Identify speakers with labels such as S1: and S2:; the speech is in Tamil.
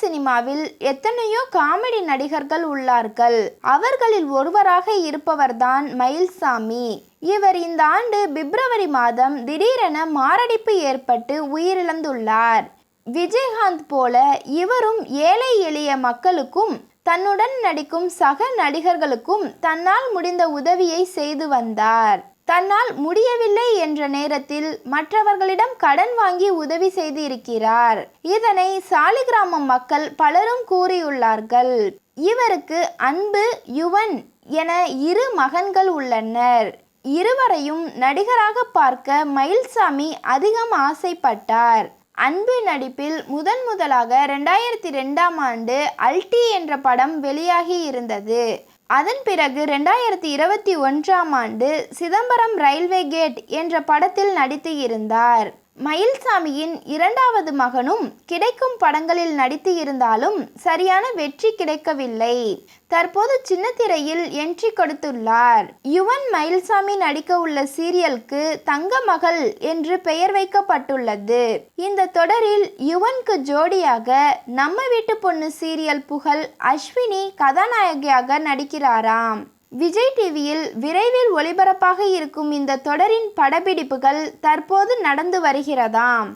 S1: சினிமாவில் எத்தனையோ காமெடி நடிகர்கள் உள்ளார்கள். அவர்களில் ஒருவராக இருப்பவர்தான் மயில்சாமி. இவர் இந்த ஆண்டு பிப்ரவரி மாதம் திடீரென மாரடைப்பு ஏற்பட்டு உயிரிழந்துள்ளார். விஜயகாந்த் போல இவரும் ஏழை எளிய மக்களுக்கும் தன்னுடன் நடிக்கும் சக நடிகர்களுக்கும் தன்னால் முடிந்த உதவியை செய்து வந்தார். தன்னால் முடியவில்லை என்ற நேரத்தில் மற்றவர்களிடம் கடன் வாங்கி உதவி செய்து இருக்கிறார் இதனை சாலிகிராமம் மக்கள் பலரும் கூறியுள்ளார்கள். இவருக்கு அன்பு யுவன் என இரு மகன்கள் உள்ளனர். இருவரையும் நடிகராக பார்க்க மயில்சாமி அதிகம் ஆசைப்பட்டார். அன்பு நடிப்பில் முதன் முதலாக ரெண்டாயிரத்தி ரெண்டாம் ஆண்டு அல்டி என்ற படம் வெளியாகி இருந்தது. அதன் பிறகு ரெண்டாயிரத்தி இருபத்தி ஒன்றாம் ஆண்டு சிதம்பரம் ரயில்வே கேட் என்ற படத்தில் நடித்து இருந்தார். மயில்சாமியின் இரண்டாவது மகனும் கிடைக்கும் படங்களில் நடித்து இருந்தாலும் சரியான வெற்றி கிடைக்கவில்லை. தற்போது சின்னத்திரையில் என்ட்ரி கொடுத்துள்ளார். யுவன் மயில்சாமி நடிக்க உள்ள சீரியலுக்கு தங்க மகள் என்று பெயர் வைக்கப்பட்டுள்ளது. இந்த தொடரில் யுவனுக்கு ஜோடியாக நம்ம வீட்டு பொண்ணு சீரியல் புகழ் அஸ்வினி கதாநாயகியாக நடிக்கிறாராம். விஜய் டிவியில் விரைவில் ஒளிபரப்பாக இருக்கும் இந்த தொடரின் படப்பிடிப்புகள் தற்போது நடந்து வருகிறதாம்.